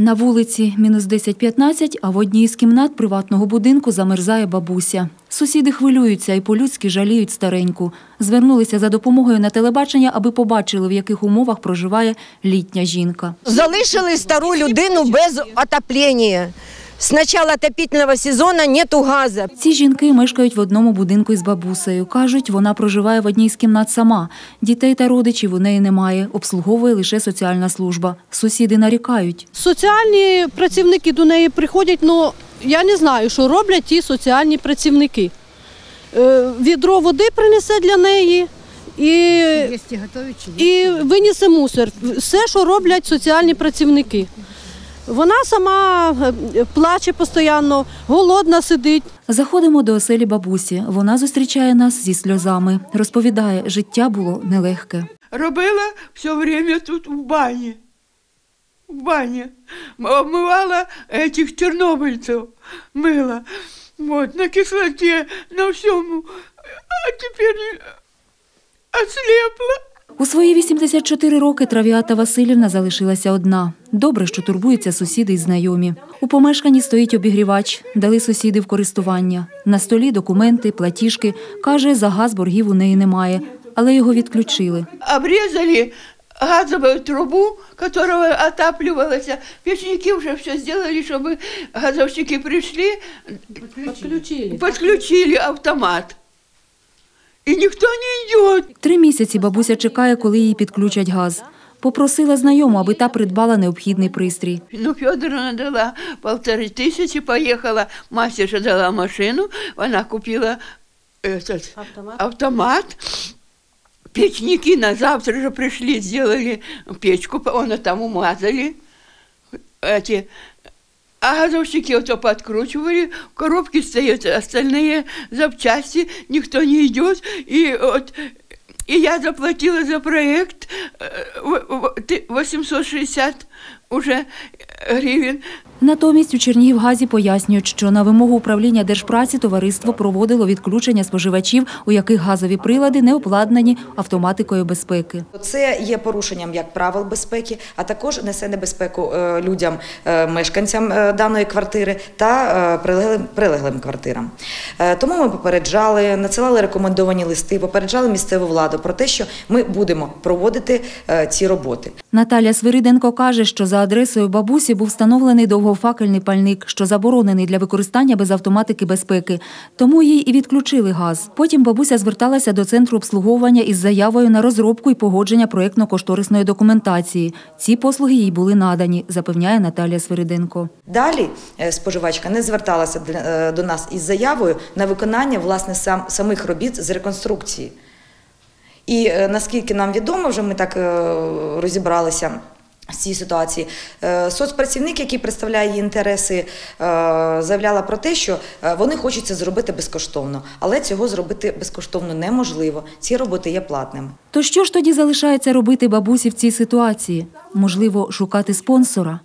На вулиці мінус 10-15, а в одній з кімнат приватного будинку замерзає бабуся. Сусіди хвилюються і по-людськи жаліють стареньку. Звернулися за допомогою на телебачення, аби побачили, в яких умовах проживає літня жінка. Залишили стару людину без отоплення. З початку отопительного сезону нету газу. Ці жінки мешкають в одному будинку із бабусею. Кажуть, вона проживає в одній з кімнат сама. Дітей та родичів у неї немає. Обслуговує лише соціальна служба. Сусіди нарікають. Соціальні працівники до неї приходять, але я не знаю, що роблять ті соціальні працівники. Е, Відро води принесе для неї і, і винесе мусор. Все, що роблять соціальні працівники. Вона сама е, плаче постійно, голодна сидить. Заходимо до оселі бабусі. Вона зустрічає нас зі сльозами. Розповідає, життя було нелегке. Робила все время тут в бане. В бане. М- Обмывала этих чернобыльцев. Мыла. Вот, на кислоте, на всем. А теперь ослепла. У свої 84 роки Травіата Васильівна залишилася одна. Добре, що турбуються сусіди й знайомі. У помешканні стоїть обігрівач, дали сусіди в користування. На столі документи, платіжки. Каже, за газ боргів у неї немає, але його відключили. Обрезали газовую трубу, которая отапливалась. Печники уже все сделали, чтобы газовщики пришли, Подключили. подключили автомат И никто не идет. Три місяці бабуся чекає, коли їй підключать газ. Попросила знайому, аби та придбала необхідний пристрій. Ну, Федоровна дала полторы тысячи, поехала, мастерша дала машину, она купила этот Автомат. автомат. Печники на завтра же пришли, сделали печку, он там умазали. Эти, а газовщики вот подкручивали, в коробке стоят остальные запчасти, никто не идет. И вот и я заплатила за проект э, в- в- ты- 860 уже гривен. Натомість у Чернігівгазі пояснюють, що на вимогу управління держпраці товариство проводило відключення споживачів, у яких газові прилади не обладнані автоматикою безпеки. Це є порушенням як правил безпеки, а також несе небезпеку е, людям, е, мешканцям е, даної квартири та прилеглим, прилеглим квартирам. Тому ми попереджали, надсилали рекомендовані листи, попереджали місцеву владу про те, що ми будемо проводити ці роботи. Наталя Свириденко каже, що за адресою бабусі був встановлений довгофакельний пальник, що заборонений для використання без автоматики безпеки. Тому їй і відключили газ. Потім бабуся зверталася до центру обслуговування із заявою на розробку і погодження проєктно-кошторисної документації. Ці послуги їй були надані, запевняє Наталія Свириденко. Далі е, споживачка не зверталася е, до нас із заявою на виконання власне сам, самих робіт з реконструкції. І е, наскільки нам відомо, вже ми так розібралися. З цієї ситуації Е, соцпрацівник, який представляє її інтереси, е, заявляла про те, що е, вони хочуть це зробити безкоштовно, але цього зробити безкоштовно неможливо. Ці роботи є платними. То що ж тоді залишається робити бабусі в цій ситуації? Можливо, шукати спонсора?